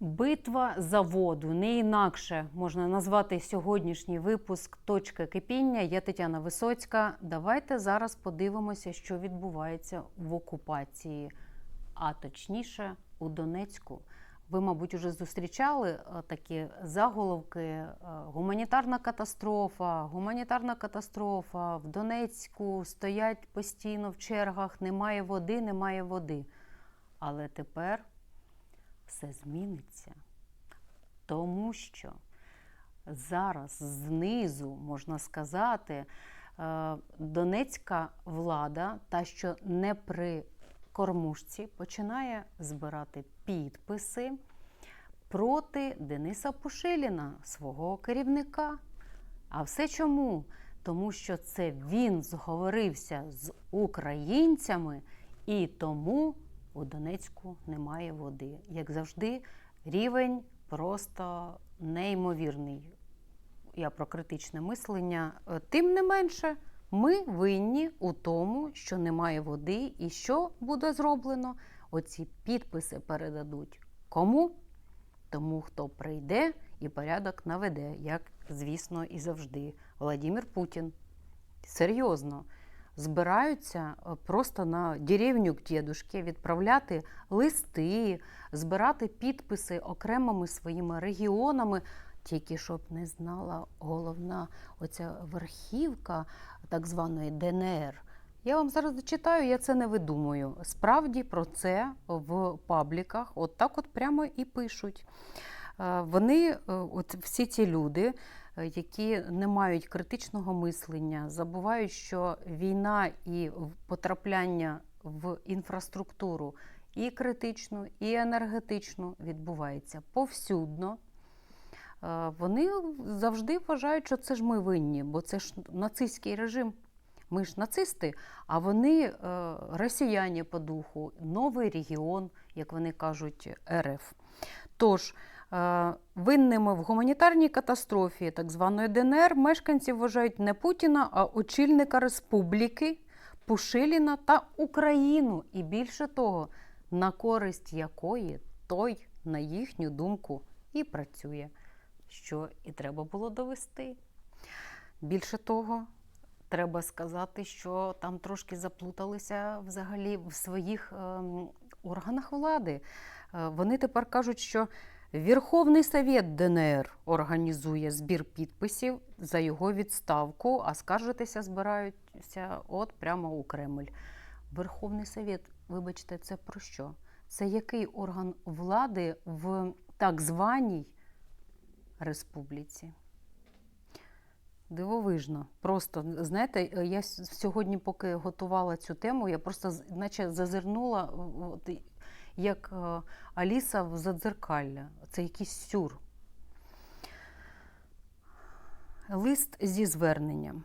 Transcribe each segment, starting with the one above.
Битва за воду не інакше можна назвати сьогоднішній випуск Точка кипіння. Я Тетяна Висоцька. Давайте зараз подивимося, що відбувається в окупації, а точніше у Донецьку. Ви, мабуть, уже зустрічали е, такі заголовки: е, гуманітарна катастрофа, гуманітарна катастрофа в Донецьку стоять постійно в чергах, немає води, немає води. Але тепер все зміниться. Тому що зараз знизу, можна сказати, е, донецька влада, та, що не при кормушці, починає збирати підписи проти Дениса Пушиліна, свого керівника. А все чому? Тому що це він зговорився з українцями, і тому у Донецьку немає води. Як завжди, рівень просто неймовірний. Я про критичне мислення. Е, Тим не менше, ми винні у тому, що немає води, і що буде зроблено? Оці підписи передадуть кому? Тому, хто прийде і порядок наведе, як, звісно, і завжди. Владимир Путін. Серйозно збираються е, просто на деревню к дідушки відправляти листи, збирати підписи окремими своїми регіонами, тільки щоб не знала головна оця верхівка так званої ДНР. Я вам зараз зачитаю, я це не видумую. Справді про це в пабліках от так от прямо і пишуть. Е, Вони, е, от всі ці люди, які не мають критичного мислення, забувають, що війна і потрапляння в інфраструктуру і критичну, і енергетичну відбувається повсюдно. Е, Вони завжди вважають, що це ж ми винні, бо це ж нацистський режим. Ми ж нацисти, а вони е, росіяни по духу, новий регіон, як вони кажуть, РФ. Тож, е, винними в гуманітарній катастрофі так званої ДНР мешканці вважають не Путіна, а очільника республіки Пушиліна та Україну. І більше того, на користь якої той, на їхню думку, і працює, що і треба було довести. Більше того, треба сказати, що там трошки заплуталися взагалі в своїх ем, органах влади. Е, Вони тепер кажуть, що Верховний Совет ДНР організує збір підписів за його відставку, а скаржитися збираються от прямо у Кремль. Верховний Совет, вибачте, це про що? Це який орган влади в так званій республіці? Дивовижно. Просто знаєте, я сьогодні, поки готувала цю тему, я просто наче зазирнула, як е, Аліса в задзеркалля. Це якийсь сюр. Лист зі зверненням.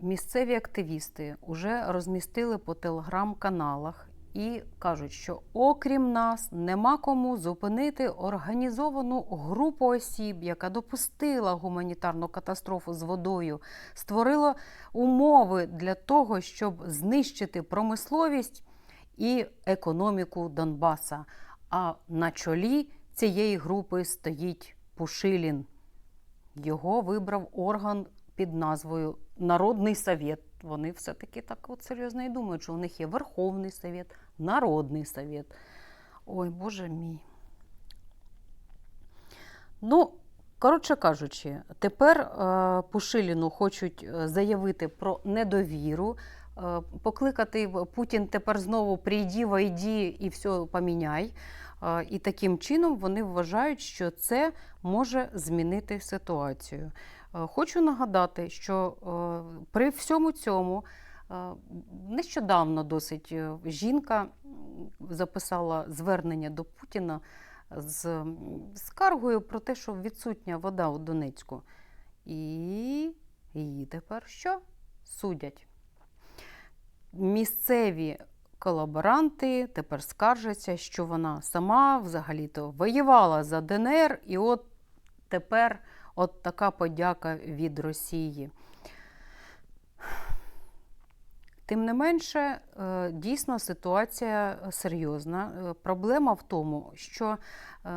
Місцеві активісти вже розмістили по телеграм-каналах і кажуть, що окрім нас нема кому зупинити організовану групу осіб, яка допустила гуманітарну катастрофу з водою, створила умови для того, щоб знищити промисловість і економіку Донбаса. А на чолі цієї групи стоїть Пушилін. Його вибрав орган під назвою Народний Совет. Вони все-таки так от серйозно і думають, що у них є Верховний Совет, Народний Совет. Ой, Боже мій. Ну, коротше кажучи, тепер е, Пушиліну хочуть е, заявити про недовіру, покликати Путін тепер знову прийди, войди і все поміняй. Е, І таким чином вони вважають, що це може змінити ситуацію. Е, Хочу нагадати, що е, при всьому цьому е, нещодавно досить е, жінка записала звернення до Путіна з скаргою про те, що відсутня вода у Донецьку. І її тепер що? Судять. Місцеві колаборанти тепер скаржаться, що вона сама взагалі-то воювала за ДНР, і от тепер от така подяка від Росії. Тим не менше, е, дійсно ситуація серйозна. Е, Проблема в тому, що е,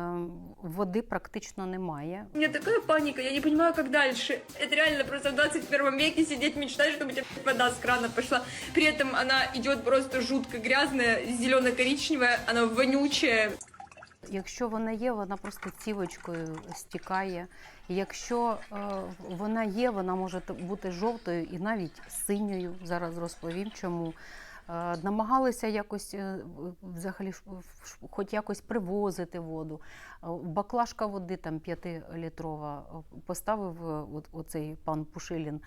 води практично немає. У меня такая паника, я не понимаю, как дальше. Это реально просто в 21 веке сидеть мечтать, чтобы у тебя вода с крана пошла. При этом она идет просто жутко грязная, зелено-коричневая, она вонючая. Якщо вона є, вона просто цівочкою стікає. Якщо е, вона є, вона може бути жовтою і навіть синьою. Зараз розповім чому. Е, намагалися якось е, взагалі хоч якось привозити воду. Баклажка води там 5-літрова е, поставив оцей пан Пушилін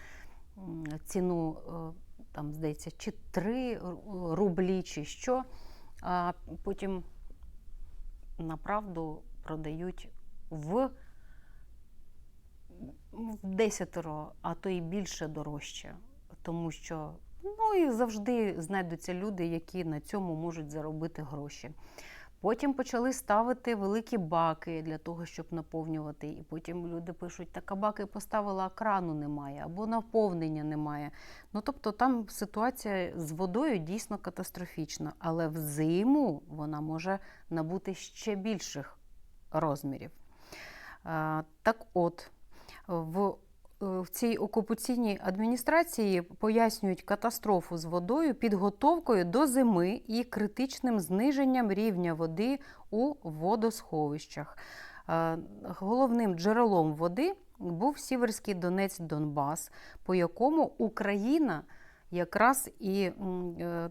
ціну там, здається, чи 3 рублі, чи що. А потім направду продають в в десятеро, а то і більше дорожче. Тому що ну і завжди знайдуться люди, які на цьому можуть заробити гроші. Потім почали ставити великі баки для того, щоб наповнювати. І потім люди пишуть, так а баки поставила, а крану немає, або наповнення немає. Ну тобто там ситуація з водою дійсно катастрофічна, але взиму вона може набути ще більших розмірів. Так от, в, в цій окупаційній адміністрації пояснюють катастрофу з водою підготовкою до зими і критичним зниженням рівня води у водосховищах. Е, Головним джерелом води був Сіверський Донець Донбас, по якому Україна якраз і е,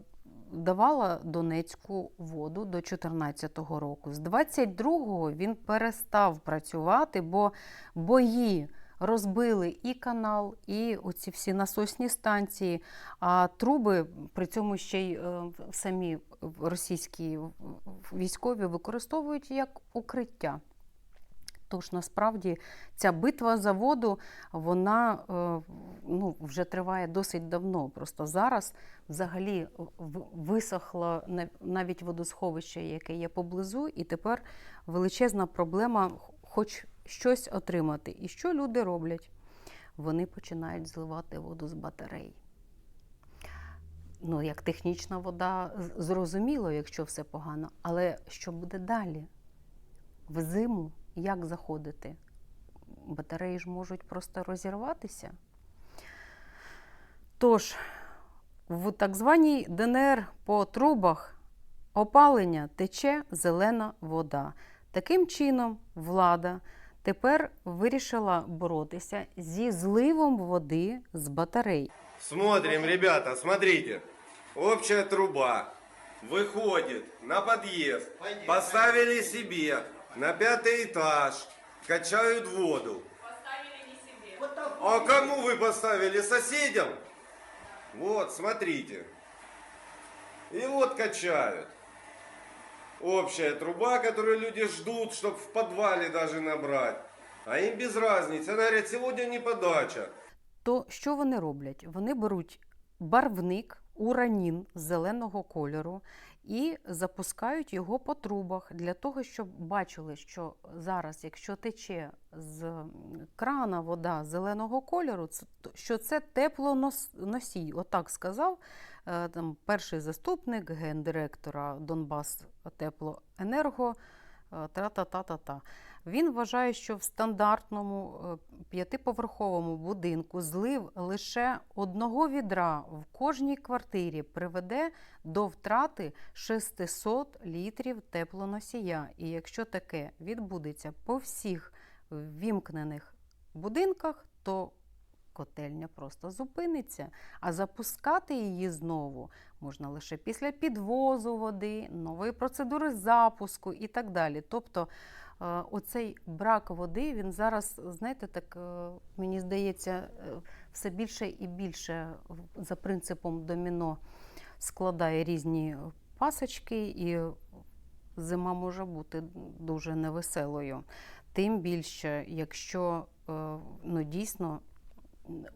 давала Донецьку воду до 2014 року. З 22-го він перестав працювати, бо бої розбили і канал, і оці всі насосні станції. А труби при цьому ще й е, самі російські військові використовують як укриття. Тож насправді ця битва за воду вона е, ну, вже триває досить давно. Просто зараз взагалі висохло навіть водосховище, яке є поблизу, і тепер величезна проблема хоч щось отримати. І що люди роблять? Вони починають зливати воду з батарей. Ну, як технічна вода, зрозуміло, якщо все погано. Але що буде далі? В зиму як заходити? Батареї ж можуть просто розірватися. Тож, в так званій ДНР по трубах опалення тече зелена вода. Таким чином, влада тепер вирішила боротися зі зливом води з батарей. Смотрим, ребята, смотрите. Общая труба выходит на подъезд. Поставили себе на пятый этаж. Качают воду. А кому вы поставили? Соседям? Вот, смотрите. И вот качают. Общая труба, которую люди ждут, чтобы в подвале даже набрать. А им без разницы. Она говорит, сегодня не подача. То що вони роблять? Вони беруть барвник, уранін зеленого кольору і запускають його по трубах для того, щоб бачили, що зараз, якщо тече з крана вода зеленого кольору, що це теплоносій. Отак сказав там, перший заступник гендиректора Донбас Теплоенерго. е, Тра-та-та-та-та. Він вважає, що в стандартному е, п'ятиповерховому будинку злив лише одного відра в кожній квартирі приведе до втрати 600 літрів теплоносія. І якщо таке відбудеться по всіх вімкнених будинках, то котельня просто зупиниться. А запускати її знову можна лише після підвозу води, нової процедури запуску і так далі. Тобто е, оцей брак води, він зараз, знаєте, так е, мені здається, е, все більше і більше за принципом доміно складає різні пасочки, і зима може бути дуже невеселою. Тим більше, якщо ну, дійсно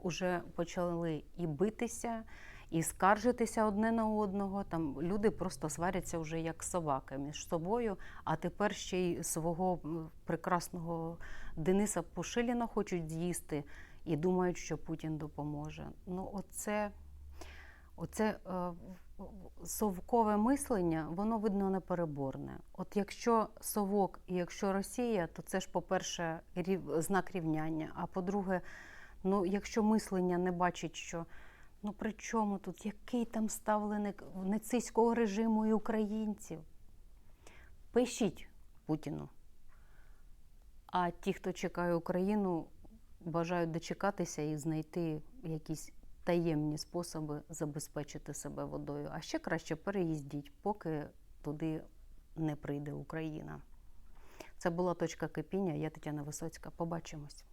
вже почали і битися, і скаржитися одне на одного. Там люди просто сваряться вже як собаки між собою, а тепер ще й свого прекрасного Дениса Пушиліна хочуть з'їсти і думають, що Путін допоможе. Ну, оце, Оце е, совкове мислення, воно видно непереборне. От якщо совок і якщо Росія, то це ж, по-перше, рів- знак рівняння. А по-друге, ну, якщо мислення не бачить, що ну при чому тут, який там ставленик нацистського режиму і українців? Пишіть Путіну. А ті, хто чекає Україну, бажають дочекатися і знайти якісь таємні способи забезпечити себе водою. А ще краще переїздіть, поки туди не прийде Україна. Це була точка кипіння. Я Тетяна Висоцька. Побачимось.